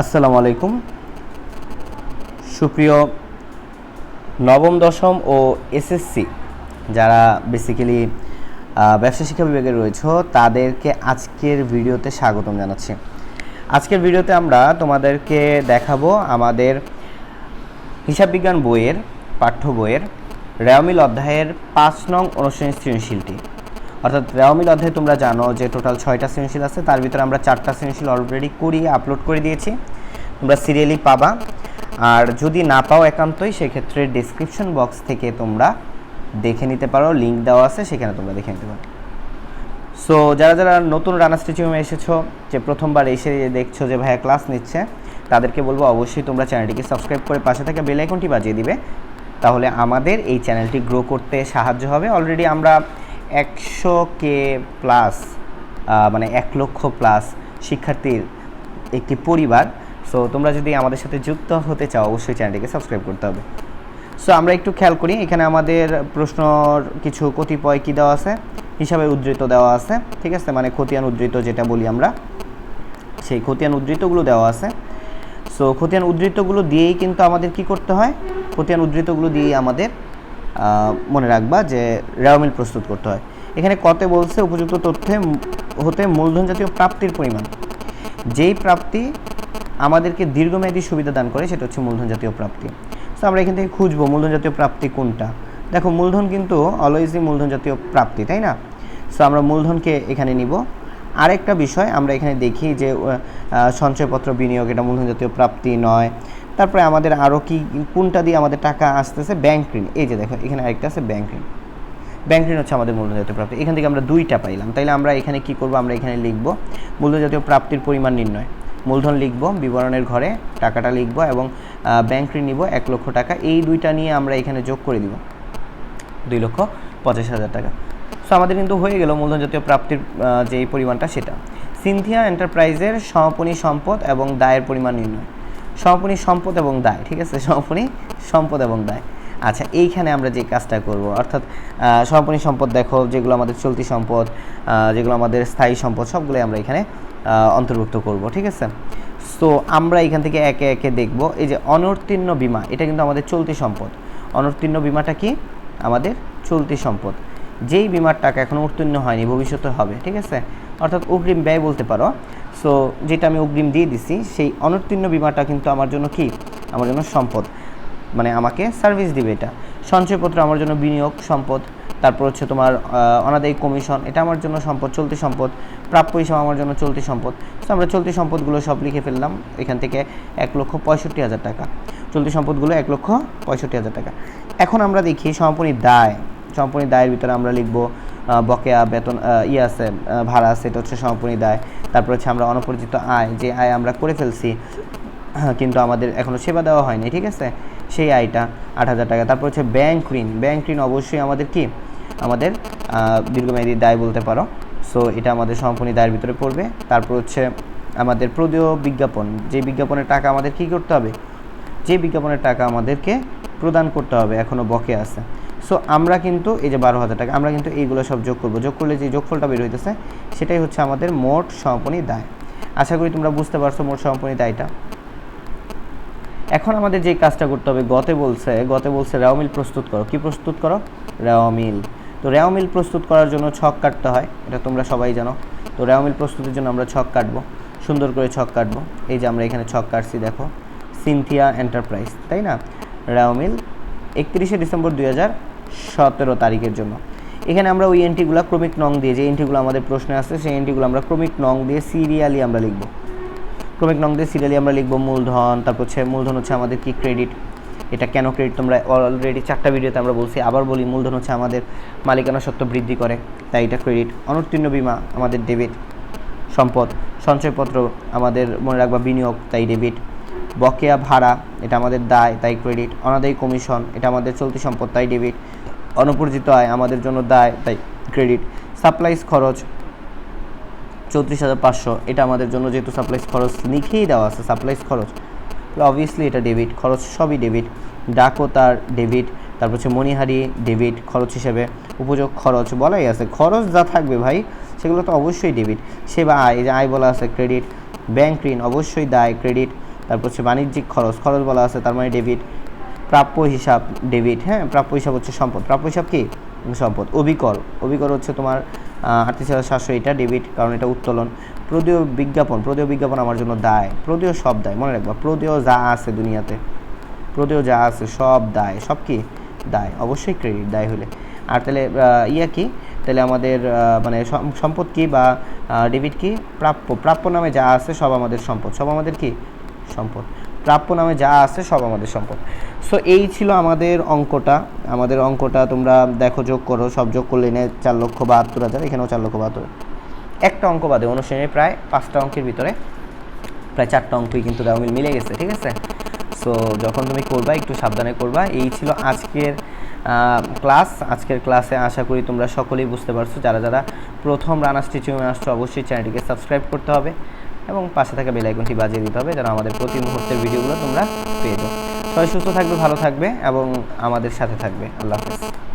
আসসালামু আলাইকুম। সুপ্রিয় নবম, দশম ও এসএসসি যারা বেসিক্যালি ব্যবসা শিক্ষা বিভাগে রয়েছে, তাদেরকে আজকের ভিডিওতে স্বাগতম জানাচ্ছি। আজকের ভিডিওতে আমরা তোমাদেরকে দেখাবো আমাদের হিসাব বিজ্ঞান বইয়ের, পাঠ্য বইয়ের, রেওমিল অধ্যায়ের পাঁচ নং অনুশ্রেণী সৃজনশীলটি। অর্থাৎ রেওমিল অধ্যায়ে তোমরা জানো যে টোটাল ছয়টা সৃজনশীল আছে, তার ভিতরে আমরা চারটা সৃজনশীল অলরেডি করিয়ে আপলোড করে দিয়েছি। তোমরা সিরিয়ালি পাবা। আর যদি না পাও একান্তই, সেক্ষেত্রে ডিসক্রিপশন বক্স থেকে তোমরা দেখে নিতে পারো লিঙ্ক দেওয়া আছে, সেখানে তোমরা দেখে নিতে পারো। সো যারা যারা নতুন রানা স্টিচিংয়ে এসেছ, যে প্রথমবার এসে দেখছ যে ভাইয়া ক্লাস নিচ্ছে, তাদেরকে বলব অবশ্যই তোমরা চ্যানেলটিকে সাবস্ক্রাইব করে পাশে থাকা বেল আইকনটি বাজিয়ে দিবে। তাহলে আমাদের এই চ্যানেলটি গ্রো করতে সাহায্য হবে। অলরেডি আমরা একশো কে প্লাস মানে এক লক্ষ প্লাস শিক্ষার্থীর একটি পরিবার। সো তোমরা যদি আমাদের সাথে যুক্ত হতে চাও, অবশ্যই চ্যানেলটিকে সাবস্ক্রাইব করতে হবে। সো আমরা একটু খেয়াল করি, এখানে আমাদের প্রশ্নর কিছু কতিপয় কী দেওয়া আছে? হিসাবে উদ্ধৃত দেওয়া আছে, ঠিক আছে? মানে খতিয়ান উদ্ধৃত যেটা বলি আমরা। সেই খতিয়ান উদ্ধৃতগুলো দেওয়া আছে। সো খতিয়ান উদ্ধৃতগুলো দিয়েই কিন্তু আমাদের কি করতে হয়? খতিয়ান উদ্ধৃতগুলো দিয়েই আমাদের মনে রাখবা যে রেওমিল প্রস্তুত করতে হয়। এখানে কতে বলছে উপযুক্ত তথ্যে হতে মূলধন জাতীয় প্রাপ্তির পরিমাণ। যেই প্রাপ্তি আমাদেরকে দীর্ঘমেয়াদী সুবিধা দান করে, সেটা হচ্ছে মূলধন জাতীয় প্রাপ্তি। সো আমরা এখান থেকে খুঁজবো মূলধন জাতীয় প্রাপ্তি কোনটা। দেখো, মূলধন কিন্তু অলওয়েজই মূলধন জাতীয় প্রাপ্তি, তাই না? সো আমরা মূলধনকে এখানে নিব। আরেকটা বিষয় আমরা এখানে দেখি যে সঞ্চয়পত্র বিনিয়োগ, এটা মূলধন জাতীয় প্রাপ্তি নয়। তারপরে আমাদের আরও কি, কোনটা দিয়ে আমাদের টাকা আসতেছে? ব্যাংক ঋণ। এই যে দেখো, এখানে আরেকটা আছে ব্যাংক ঋণ। ব্যাংক ঋণ হচ্ছে আমাদের মূলধন জাতীয় প্রাপ্তি। এখান থেকে আমরা দুইটা পাইলাম। তাইলে আমরা এখানে কি করব? আমরা এখানে লিখব মূলধন জাতীয় প্রাপ্তির পরিমাণ নির্ণয়। মূলধন লিখব, বিবরণের ঘরে টাকাটা লিখব এবং ব্যাংক ঋণ নিব এক লক্ষ টাকা। এই দুইটা নিয়ে আমরা এখানে যোগ করে দিব। দুই লক্ষ পঁচাশ হাজার টাকা। সো আমাদের কিন্তু হয়ে গেল মূলধন জাতীয় প্রাপ্তির যে পরিমাণটা সেটা। সিনথিয়া এন্টারপ্রাইজের সমাপনী সম্পদ এবং দায়ের পরিমাণ নির্ণয়। সমাপনী সম্পদ এবং দায়, ঠিক আছে? সমাপনী সম্পদ এবং দায়। আচ্ছা এইখানে আমরা যে কাজটা করব, অর্থাৎ সমাপনী সম্পদ দেখো, যেগুলো আমাদের চলতি সম্পদ যেগুলো আমাদের স্থায়ী সম্পদ, সবগুলোই আমরা এখানে অন্তর্ভুক্ত করব, ঠিক আছে? সো আমরা এখান থেকে একে একে দেখব, এই যে অনর্তীর্ণ বিমা, এটা কিন্তু আমাদের চলতি সম্পদ। অনর্তীর্ণ বিমাটা কি? আমাদের চলতি সম্পদ। যেই বিমার টাকা এখনও উত্তীর্ণ হয়নি, ভবিষ্যতে হবে, ঠিক আছে? অর্থাৎ অগ্রিম ব্যয় বলতে পারো। সো যেটা আমি অগ্রিম দিয়ে দিছি, সেই অনর্তীর্ণ বিমাটা কিন্তু আমার জন্য কি? আমার জন্য সম্পদ। মানে আমাকে সার্ভিস দিবে এটা। সঞ্চয়পত্র আমার জন্য বিনিয়োগ, সম্পদ, তারপর হচ্ছে তোমার অনাদায়ী কমিশন এটা আমার জন্য সম্পদ, চলতি সম্পদ, প্রাপ্য হিসাবে আমার জন্য চলতি সম্পদ। তো আমরা চলতি সম্পদগুলো সব লিখে ফেললাম, এখান থেকে এক লক্ষ পঁয়ষট্টি হাজার টাকা। চলতি সম্পদগুলো এক লক্ষ পঁয়ষট্টি হাজার টাকা। এখন আমরা দেখি সমাপনী দায়। সমাপনী দায়ের ভিতরে আমরা লিখব বকেয়া, বেতন ইয়ে আছে ভাড়া আছে, এটা হচ্ছে সমাপনী দায়। তারপর হচ্ছে আমরা অনপরিচিত আয়, যে আয় আমরা করে ফেলছি, কিন্তু আমাদের এখনও সেবা দেওয়া হয়নি, ঠিক আছে? সেই আয়টা আট হাজার টাকা। তারপর হচ্ছে ব্যাংক ঋণ। ব্যাংক ঋণ অবশ্যই আমাদের কি? আমাদের দীর্ঘমেয়াদী দায় বলতে পারো। সো এটা আমাদের সমাপনী দায়ের ভিতরে পড়বে। তারপর হচ্ছে আমাদের প্রদেয় বিজ্ঞাপন। যে বিজ্ঞাপনের টাকা আমাদের কি করতে হবে? যে বিজ্ঞাপনের টাকা আমাদেরকে প্রদান করতে হবে এখনও বকে আছে। সো আমরা কিন্তু এই যে বারো হাজার টাকা, আমরা কিন্তু এইগুলো সব যোগ করব। যোগ করলে যে যোগফলটা বের হইতেছে, সেটাই হচ্ছে আমাদের মোট সমাপনী দায়। আশা করি তোমরা বুঝতে পারছ মোট সমাপনী দায়টা। এখন আমাদের যে কাজটা করতে হবে, গতে বলছে গতে বলছে রেওমিল প্রস্তুত করো। কি প্রস্তুত করো? রেওমিল তো রেওমিল প্রস্তুত করার জন্য ছক কাটতে হয়, এটা তোমরা সবাই জানো। তো রেওমিল প্রস্তুতির জন্য আমরা ছক কাটবো, সুন্দর করে ছক কাটবো। এই যে আমরা এখানে ছক কাটছি, দেখো। সিনথিয়া এন্টারপ্রাইজ তাই না? রেওমিল একত্রিশে ডিসেম্বর দুই হাজার সতেরো তারিখের জন্য। এখানে আমরা ওই এন্ট্রিগুলো ক্রমিক নং দিয়ে, যে এন্ট্রিগুলো আমাদের প্রশ্নে আসছে, সেই এন্ট্রিগুলো আমরা ক্রমিক নং দিয়ে সিরিয়ালি আমরা লিখব। ক্রমিক নং দিয়ে সিরিয়ালি আমরা লিখব মূলধন, তারপর হচ্ছে মূলধন হচ্ছে আমাদের কি ক্রেডিট এটা কেন ক্রেডিট তোমরা অলরেডি চারটা ভিডিওতে আমরা বলছি, আবার বলি মূলধন হচ্ছে আমাদের মালিকানা সত্ত্ব বৃদ্ধি করে, তাই এটা ক্রেডিট অনুত্তীর্ণ বিমা আমাদের ডেবিট সম্পদ, সঞ্চয়পত্র আমাদের মনে রাখবা বিনিয়োগ, তাই ডেবিট বকেয়া ভাড়া, এটা আমাদের দায়, তাই ক্রেডিট অনাদায়ী কমিশন এটা আমাদের চলতি সম্পদ, তাই ডেবিট অনুপরিচিত আয় আমাদের জন্য দায়, তাই ক্রেডিট সাপ্লাইস খরচ চৌত্রিশ হাজার পাঁচশো। এটা আমাদের জন্য যেহেতু সাপ্লাইস খরচ লিখেই দেওয়া আছে সাপ্লাইস খরচ। অবভিয়াসলি এটা ডেবিট খরচ সবই ডেবিট ডাকো তার ডেবিট তারপর হচ্ছে মণিহারি ডেবিট খরচ হিসেবে উপযোগ খরচ বলাই আছে। খরচ যা থাকবে ভাই, সেগুলো তো অবশ্যই ডেবিট সেবা আয় যে আয় বলা আছে ক্রেডিট ব্যাংক ঋণ অবশ্যই দায় ক্রেডিট তারপর হচ্ছে বাণিজ্যিক খরচ খরচ বলা আছে তার মানে ডেবিট প্রাপ্য হিসাব ডেবিট হ্যাঁ? প্রাপ্য হিসাব হচ্ছে সম্পদ। প্রাপ্য হিসাব কি? সম্পদ। অবিকর অবিকর হচ্ছে তোমার আটত্রিশ হাজার সাতশো এটা ডেবিট কারণ এটা উত্তোলন। প্রদেয় বিজ্ঞাপন প্রদেয় বিজ্ঞাপন আমার জন্য দায়। প্রদেয় সব দায়, মনে রাখবা। প্রদেয় যা আছে দুনিয়াতে, প্রদেয় যা আছে সব দায়, সব কি? দায়। অবশ্যই ক্রেডিট দায় হলে। আর তাহলে ইয়া কি? তাহলে আমাদের মানে সম্পদ কি বা ডেবিট কি? প্রাপ্য প্রাপ্য নামে যা আছে সব আমাদের সম্পদ। সব আমাদের কি? সম্পদ। প্রাপ্য নামে যা আছে সব আমাদের সম্পদ। সো এই ছিল আমাদের অঙ্কটা। আমাদের অঙ্কটা তোমরা দেখো, যোগ করো, সব যোগ করলে এনে চার লক্ষ বাহাত্তর হাজার, এখানেও চার লক্ষ বাহাত্তর। একটা অঙ্ক বাদে অনুষ্ঠানে প্রায় পাঁচটা অঙ্কের ভিতরে প্রায় চারটা অঙ্কই কিন্তু দেওয়া মিলে গেছে, ঠিক আছে? সো যখন তুমি করবা, একটু সাবধানে করবা। এই ছিল আজকের ক্লাস। আজকের ক্লাসে আশা করি তোমরা সকলেই বুঝতে পারছ। যারা যারা প্রথম রানা স্টিচিংয়ে আসছো, অবশ্যই চ্যানেলটিকে সাবস্ক্রাইব করতে হবে। এবং পাশে থাকা বেল আইকনটি বাজিয়ে দিতে হবে যেন আমাদের প্রতি মুহূর্তের ভিডিওগুলো তোমরা পেয়ে যাও। সবাই সুস্থ থাকবে, ভালো থাকবে এবং আমাদের সাথে থাকবে। আল্লাহ হাফেজ।